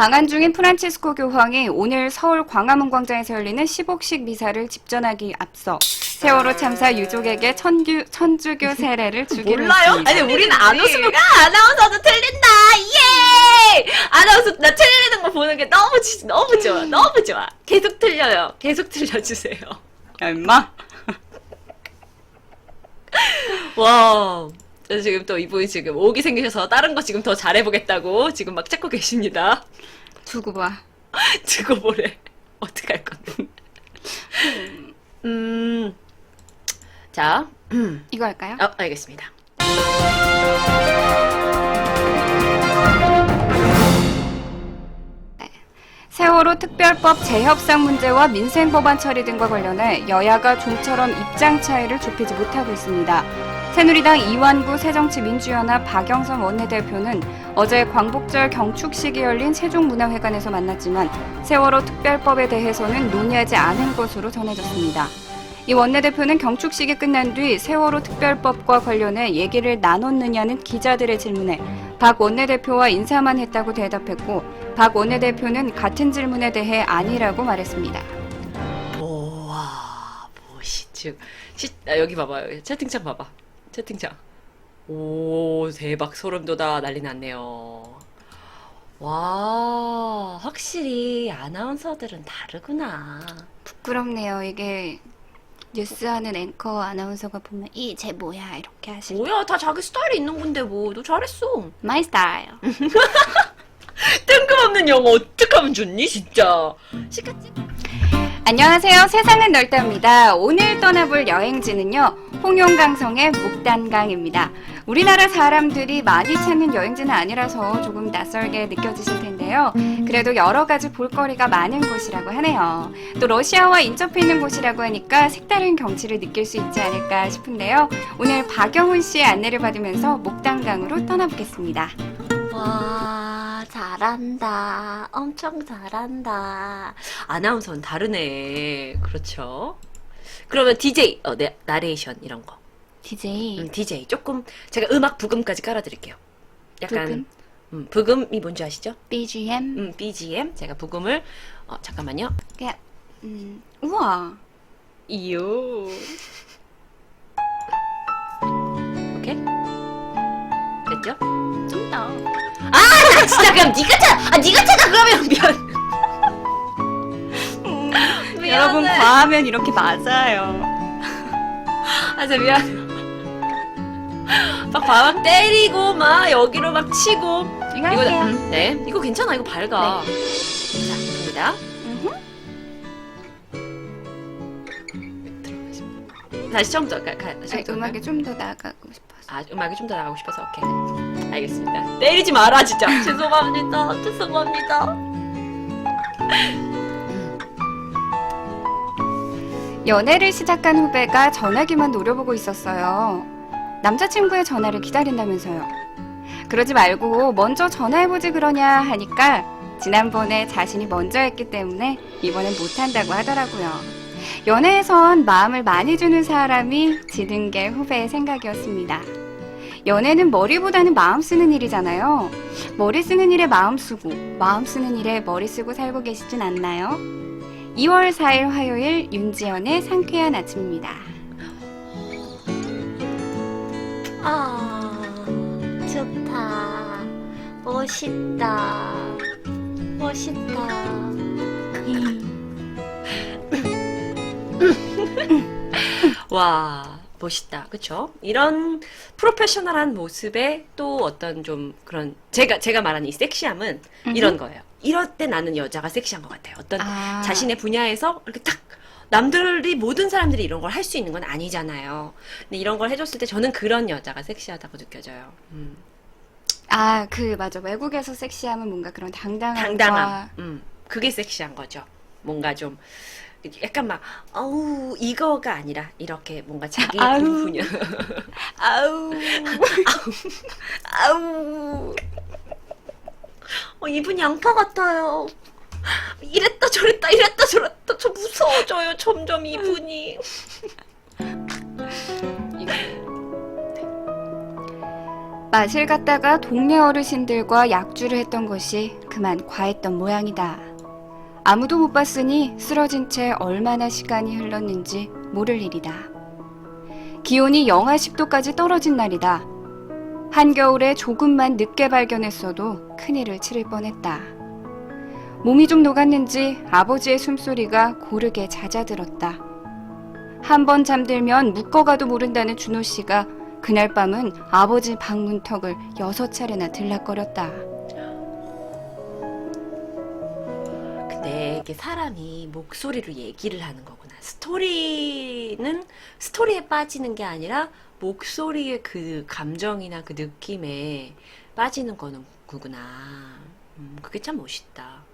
방한 중인 프란치스코 교황이 오늘 서울 광화문 광장에서 열리는 10옥식 미사를 집전하기 앞서 세월호 참사 유족에게 천규, 천주교 세례를 주기로 몰라요? 했습니다. 아니 우리는 안 웃으면 아나운서도 틀린다. 예! 아나운서 나 틀리는 거 보는 게 너무 지- 너무 좋아. 너무 좋아. 계속 틀려요. 계속 틀려주세요. 야, 임마. 와. 저 지금 또 이분이 지금 오기 생기셔서 다른 거 지금 더 잘해보겠다고 지금 막 찾고 계십니다. 두고 봐. 두고 보래. 어떡할 건데. 음. 자. 음. 이거 할까요? 어, 알겠습니다. 세월호 특별법 재협상 문제와 민생 법안 처리 등과 관련해 여야가 좀처럼 입장 차이를 좁히지 못하고 있습니다. 새누리당 이완구 새정치민주연합 박영선 원내대표는 어제 광복절 경축식이 열린 세종문화회관에서 만났지만 세월호 특별법에 대해서는 논의하지 않은 것으로 전해졌습니다. 이 원내대표는 경축식이 끝난 뒤 세월호 특별법과 관련해 얘기를 나눴느냐는 기자들의 질문에 박 원내대표와 인사만 했다고 대답했고 박 원내대표는 같은 질문에 대해 아니라고 말했습니다. 우와, 멋있죠. 시, 아, 여기 봐봐요. 채팅창 봐봐. 채팅창. 오, 대박. 소름 돋아. 난리 났네요. 와, 확실히 아나운서들은 다르구나. 부끄럽네요. 이게 뉴스하는 앵커 아나운서가 보면 이제 뭐야 이렇게 하시는 뭐야, 다 자기 스타일이 있는 건데 뭐. 너 잘했어. 마이 스타일. 뜬금없는 영어 어떡하면 좋니, 진짜. 시카치. 안녕하세요. 세상은 넓다입니다. 오늘 떠나볼 여행지는요. 홍용강성의 목단강입니다. 우리나라 사람들이 많이 찾는 여행지는 아니라서 조금 낯설게 느껴지실 텐데요. 그래도 여러 가지 볼거리가 많은 곳이라고 하네요. 또 러시아와 인접해 있는 곳이라고 하니까 색다른 경치를 느낄 수 있지 않을까 싶은데요. 오늘 박영훈 씨의 안내를 받으면서 목단강으로 떠나보겠습니다. 와, 잘한다. 엄청 잘한다. 아나운서는 다르네. 그렇죠. 그러면 DJ, 어, 네, 나레이션 이런 거. DJ 음, DJ 조금 제가 음악 부금까지 깔아드릴게요. 약간 부금? 음, 부금이 뭔지 아시죠? BGM 음, BGM 제가 부금을 어, 잠깐만요. 그냥 음, 우와 이요. 오케이 됐죠? 좀 더. 아 진짜 그럼 네가 찾아. 아 네가 찾아 그러면 미안. 미안해. 여러분 과하면 이렇게 맞아요. 아 진짜 미안. 막막 때리고 막 여기로 막 치고 이거. 음, 네 이거 괜찮아 이거 밝아. 자 갑니다. 다시 처음부터 가, 가, 다시 아니, 처음부터 음악이 좀더 나가고 싶어서. 아 음악이 좀 더 나가고 싶어서 오케이 알겠습니다 때리지 마라 진짜 죄송합니다 죄송합니다 연애를 시작한 후배가 전화기만 노려보고 있었어요. 남자친구의 전화를 기다린다면서요. 그러지 말고 먼저 전화해보지 그러냐 하니까 지난번에 자신이 먼저 했기 때문에 이번엔 못한다고 하더라고요. 연애에선 마음을 많이 주는 사람이 지는 게 후배의 생각이었습니다. 연애는 머리보다는 마음 쓰는 일이잖아요. 머리 쓰는 일에 마음 쓰고, 마음 쓰는 일에 머리 쓰고 살고 계시진 않나요? 2월 4일 화요일 윤지연의 상쾌한 아침입니다. 아, 좋다. 멋있다. 멋있다. 와 멋있다 그쵸 이런 프로페셔널한 모습에 또 어떤 좀 그런 제가 제가 말하는 이 섹시함은 이런 거예요 이럴 때 나는 여자가 섹시한 것 같아요 어떤 아. 자신의 분야에서 이렇게 딱 남들이 모든 사람들이 이런 걸 할 수 있는 건 아니잖아요 근데 이런 걸 해줬을 때 저는 그런 여자가 섹시하다고 느껴져요 음. 아, 그 맞아. 외국에서 섹시함은 뭔가 그런 당당함과 당당함. 음, 그게 섹시한 거죠. 뭔가 좀 약간 막 어우 이거가 아니라 이렇게 뭔가 자기 아우. 분야. 아우. 아우. 어, 이분 양파 같아요. 이랬다 저랬다 이랬다 저랬다 저 무서워져요 점점 이분이. 맛을 갖다가 동네 어르신들과 약주를 했던 것이 그만 과했던 모양이다. 아무도 못 봤으니 쓰러진 채 얼마나 시간이 흘렀는지 모를 일이다. 기온이 영하 10도까지 떨어진 날이다. 한겨울에 조금만 늦게 발견했어도 큰일을 치를 뻔했다. 몸이 좀 녹았는지 아버지의 숨소리가 고르게 잦아들었다. 한 번 잠들면 묶어가도 모른다는 준호 씨가 그날 밤은 아버지 방문턱을 여섯 차례나 들락거렸다. 근데 이게 사람이 목소리로 얘기를 하는 거구나. 스토리는 스토리에 빠지는 게 아니라 목소리의 그 감정이나 그 느낌에 빠지는 거는 구구나. 음, 그게 참 멋있다.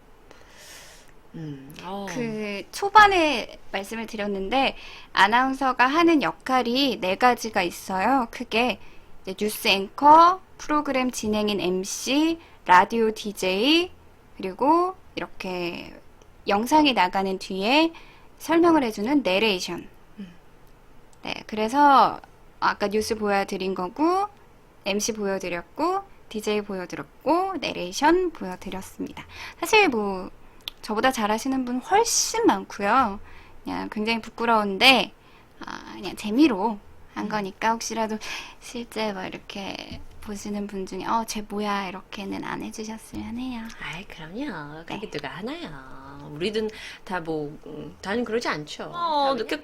음, 어. 그 초반에 말씀을 드렸는데 아나운서가 하는 역할이 네 가지가 있어요. 크게 뉴스 앵커, 프로그램 진행인 MC, 라디오 DJ, 그리고 이렇게 영상이 나가는 뒤에 설명을 해주는 내레이션. 네, 그래서 아까 뉴스 보여드린 거고, MC 보여드렸고, DJ 보여드렸고, 내레이션 보여드렸습니다. 사실 뭐 저보다 잘하시는 분 훨씬 많고요. 그냥 굉장히 부끄러운데 아, 그냥 재미로 한 거니까 혹시라도 실제 뭐 이렇게 보시는 분 중에 어, 쟤 뭐야 이렇게는 안 해주셨으면 해요. 아이, 그럼요. 그게 네. 누가 하나요. 우리든 다 뭐, 음, 다는 그러지 않죠. 어, 늦게까지